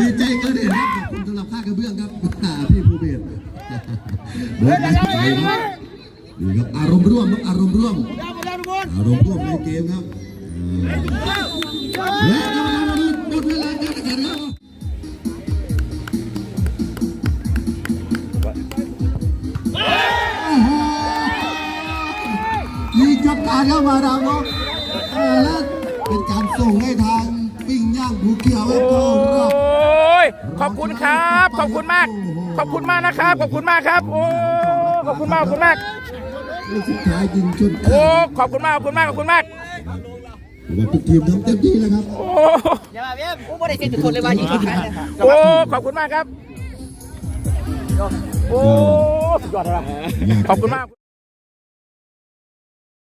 ดีใจกันเลยครับขอบคุณสำหรับค่ากระเบื้องครับพี่ภูเบศดีครับอารมณ์ร่วมครับอารมณ์ร่วมอารมณ์ร่วมในเกมครับ ยิงจัดการเข้ามาดาวน์และเป็นการส่งให้ทางปิ้งย่างภูเขียวให้เข้ารอบ โอ้ยขอบคุณครับ ขอบคุณมาก ขอบคุณมากนะครับ ขอบคุณมากครับ โอ้ขอบคุณมากขอบคุณมากลูกสุดท้ายยิงจนโอ้ขอบคุณมากขอบคุณมากขอบคุณมาก ว่าทุกทีมทำเต็มที่แล้วครับ โอ้อย่ามาเบี้ยกูไม่ได้เซ็นทุกคนเลยว่ายิงคนนั้นโอ้ขอบคุณมากครับ โอ้สุดยอดเลยขอบคุณมาก